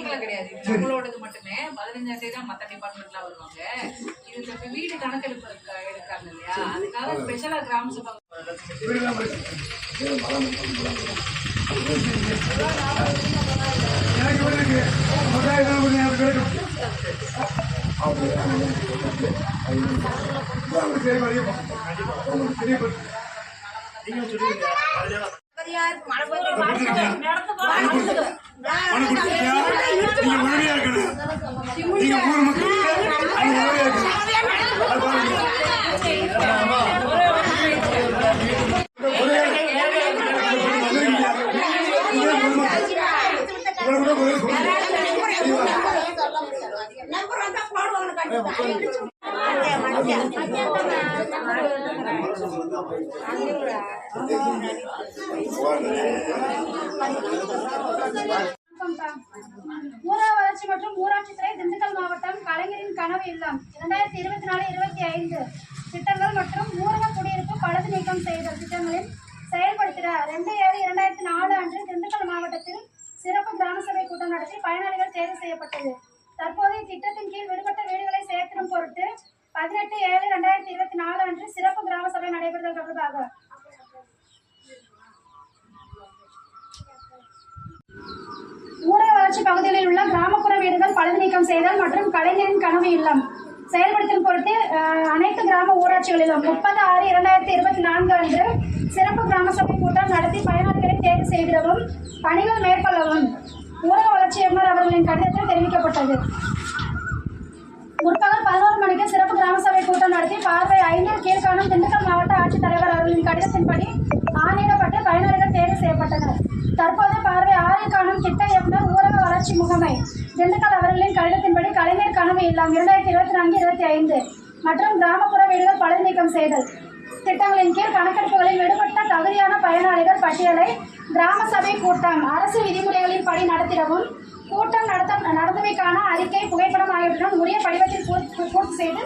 கிடையாது. இது நம்மளோடது மட்டுமே. பதினஞ்சாம் தேதி தான் மத்த டிபார்ட்மெண்ட்லாம் வருவாங்க. இது இப்ப வீடு கணக்கெடுப்பு இருக்க- எடுக்காங்க இல்லையா? அதுக்காக ஸ்பெஷலா கிராம சபை பத்தாயிரம் ரூபாய் கொடுத்துருக்கியா? நீங்க இருக்கணும். நீங்க ஊர் மக்களுக்கு அது இருக்கணும் ஊரக வளர்ச்சி மற்றும் ஊராட்சித்துறை திண்டுக்கல் மாவட்டம் கலைஞரின் கனவு இல்லம். இரண்டாயிரத்தி இருபத்தி நாலு இருபத்தி ஐந்து திட்டங்கள் மற்றும் ஊரக குடியிருப்பு பழுது நீக்கம் செய்தல் திட்டங்களில் செயல்படுத்திட ரெண்டு ஏழு இரண்டாயிரத்தி நாலு அன்று திண்டுக்கல் மாவட்டத்தில் சிறப்பு கிராம சபை கூட்டம் நடத்தி பயனாளிகள் தேர்வு செய்யப்பட்டது. தற்போது இத்திட்டத்தின் கீழ் விடுபட்ட வீடுகளை சேர்த்திடும் பொருட்டு பதினெட்டு ஏழு இரண்டாயிரத்தி இருபத்தி நாலு அன்று சிறப்பு கிராம சபை நடைபெறுதல் தொடர்பாக ஊரக வளர்ச்சி பகுதிகளில் உள்ள கிராமப்புற வீடுகள் பழுது நீக்கம் செய்தல் மற்றும் கலைஞரின் கனவு இல்லம். செயல்படுத்தும் பொருட்டு அனைத்து கிராம ஊராட்சிகளிலும் முப்பது ஆறு இரண்டாயிரத்தி இருபத்தி நான்கு அன்று சிறப்பு கிராம சபை கூட்டம் நடத்தி பயனாளிகளை தேர்வு செய்திடவும் பணிகள் மேற்கொள்ளவும் ஊரக வளர்ச்சி எம்எல் அவர்களின் கடிதத்தில் தெரிவிக்கப்பட்டது. முற்பகல் பதினோரு மணிக்கு சிறப்பு கிராம சபை கூட்டம் நடத்தி பார்வை ஐந்தில் கீழ்காணும் திண்டுக்கல் மாவட்ட ஆட்சித்தலைவர் அவர்களின் கடிதத்தின்படி ஆணையிடப்பட்டு பயனாளிகள் தேர்வு செய்யப்பட்டனர். தற்போது பார்வை ஆறில் காணும் திட்ட வளர்ச்சி முகமை. திண்டுக்கல் அவர்களின் கடிதத்தின்படி கலைஞர் கனவு இல்லம் இரண்டாயிரத்தி இருபத்தி நான்கு இருபத்தி ஐந்து மற்றும் கிராமப்புற வீடுகள் பழுது நீக்கம் செய்தல். திட்டங்களின் கீழ் கணக்கெடுப்புகளில் விடுபட்ட தகுதியான பயனாளிகள் பட்டியலை கிராம சபை கூட்டம் அரசு விதிமுறைகளின் படி நடத்திடவும் கூட்டம் நடத்த நடந்தமைக்கான அறிக்கை புகைப்படம் ஆகியவற்றுடன் உரிய படிவத்தில் பூர்த்தி பூர்த்தி செய்து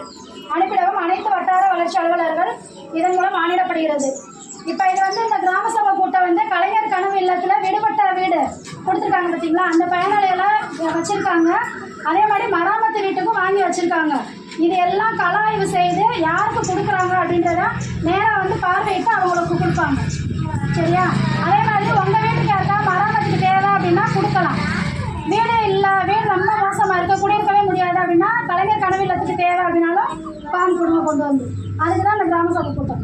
அனுப்பிடவும் அனைத்து வட்டார வளர்ச்சி அலுவலர்கள் இதன் மூலம் ஆணையிடப்படுகிறது. இப்போ இது வந்து இந்த கிராம சபை கூட்டம் வந்து கலைஞர் கனவு இல்லத்தில் விடுபட்ட வீடு கொடுத்துருக்காங்க பார்த்தீங்களா அந்த பயனாளிகளை வச்சிருக்காங்க. அதே மாதிரி மராமத்து வீட்டுக்கும் வாங்கி வச்சிருக்காங்க. இது எல்லாம் கலாய்வு செய்து யாருக்கு கொடுக்குறாங்க அப்படின்றத நேராக வந்து பார்வையிட்டு அவங்களுக்கு கொடுப்பாங்க. சரியா? அதே மாதிரி உங்கள் வீட்டுக்கு யாருக்கா மராமத்துக்கு தேவை அப்படின்னா கொடுக்கலாம். வீடு இல்லை வீடு ரொம்ப மோசமாக இருக்க குடியிருக்கவே முடியாது அப்படின்னா கலைஞர் கனவு இல்லத்துக்கு தேவை அப்படின்னாலும் ஃபார்ம் கொடுங்க கொண்டு வந்து. அதுக்கு தான் இந்த கிராம சபை கூட்டம்.